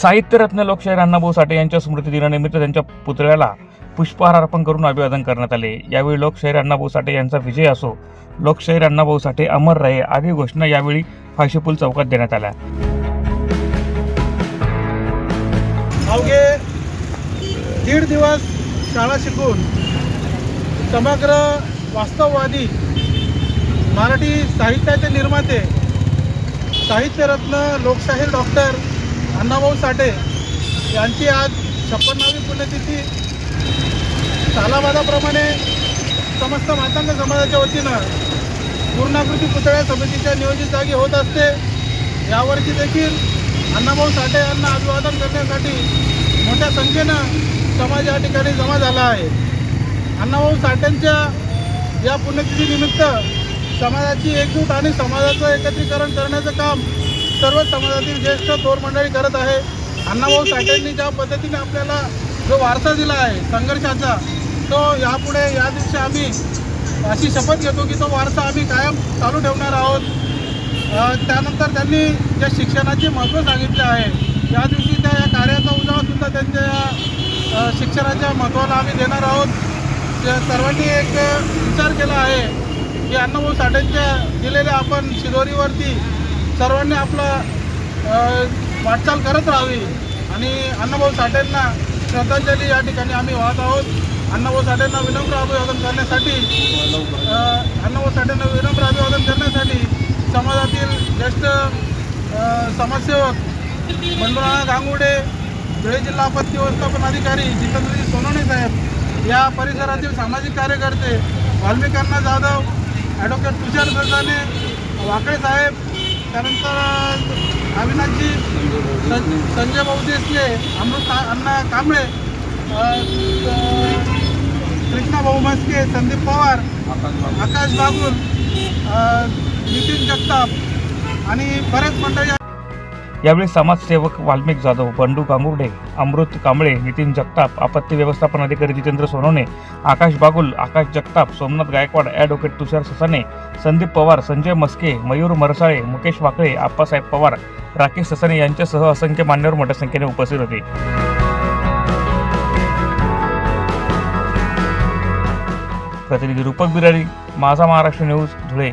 साहित्यरत्न लोकशाहीर अण्णाभाऊ साठे यांच्या स्मृतिदिनानिमित्त त्यांच्या पुतळ्याला पुष्पहार अर्पण करून अभिवादन करण्यात आले. यावेळी लोकशाहीर अण्णाभाऊ साठे यांचा विजय असो लोकशाहीर अण्णाभाऊ साठे अमर रहे आदी घोषणा यावेळी फाशीपूल चौकात देण्यात आल्या. अवघे दीड दिवस शाळा शिकून समग्र वास्तववादी मराठी साहित्याचे निर्माते साहित्यरत्न लोकशाहीर डॉक्टर अण्णाभाऊ साठे यांची आज छप्पन्नावी पुण्यतिथी सालाबादाप्रमाणे समस्त मातांग समाजाच्या वतीनं पूर्णाकृती पुतळ्या समितीच्या नियोजित जागी होत असते. यावर्षी देखील अण्णाभाऊ साठे यांना अभिवादन करण्यासाठी मोठ्या संख्येनं समाज या ठिकाणी जमा झाला आहे. अण्णाभाऊ साठेंच्या या पुण्यतिथीनिमित्त समाजाची एकजूट आणि समाजाचं एकत्रीकरण करण्याचं काम सर्व समाजातील ज्येष्ठ थोर मंडळी करत आहे. अण्णाभाऊ साठेंनी ज्या पद्धतीने आपल्याला जो वारसा दिला आहे संघर्षाचा तो यापुढे या दिवशी आम्ही अशी शपथ घेतो की तो वारसा आम्ही कायम चालू ठेवणार आहोत. त्यानंतर त्यांनी ज्या शिक्षणाचे महत्त्व सांगितले आहे या दिवशी त्या या कार्याचा उजावासुद्धा त्यांच्या या शिक्षणाच्या महत्त्वाला आम्ही देणार आहोत. सर्वांनी एक विचार केला आहे की अण्णाभाऊ साठेंच्या दिलेल्या आपण शिदोरीवरती सर्वांनी आपला वाटचाल करत राहावी. आणि अण्णाभाऊ साठेंना श्रद्धांजली या ठिकाणी आम्ही वाहत आहोत. अण्णाभाऊ साठेंना विनम्र अभिवादन करण्यासाठी अण्णाभाऊ साठेंना विनम्र अभिवादन करण्यासाठी समाजातील ज्येष्ठ समाजसेवक बंधुराणा गांगुडे धुळे जिल्हा आपत्ती व्यवस्थापन अधिकारी जितेंद्रजी सोनवणे साहेब या परिसरातील सामाजिक कार्यकर्ते वाल्मिकांना जाधव ॲडव्होकेट तुषार सरदाने वाकळे साहेब त्यानंतर अविनाशजी सं संजय भाऊ देसले अमृत अण्णा कांबळे कृष्णा भाऊ म्हस्के संदीप पवार आकाश बागुल नितीन जगताप आणि बरेच मंडळी यावेळी समाजसेवक वाल्मिक जाधव बंडू गांगुर्डे अमृत कांबळे नितीन जगताप आपत्ती व्यवस्थापन अधिकारी जितेंद्र सोनवणे आकाश बागुल आकाश जगताप सोमनाथ गायकवाड ॲडव्होकेट तुषार ससाने संदीप पवार संजय मस्के मयूर मरसाळे मुकेश वाकळे आप्पासाहेब पवार राकेश ससाने यांच्यासह असंख्य मान्यवर मोठ्या संख्येने उपस्थित होते. प्रतिनिधी रूपक बिरारी माझा महाराष्ट्र न्यूज धुळे.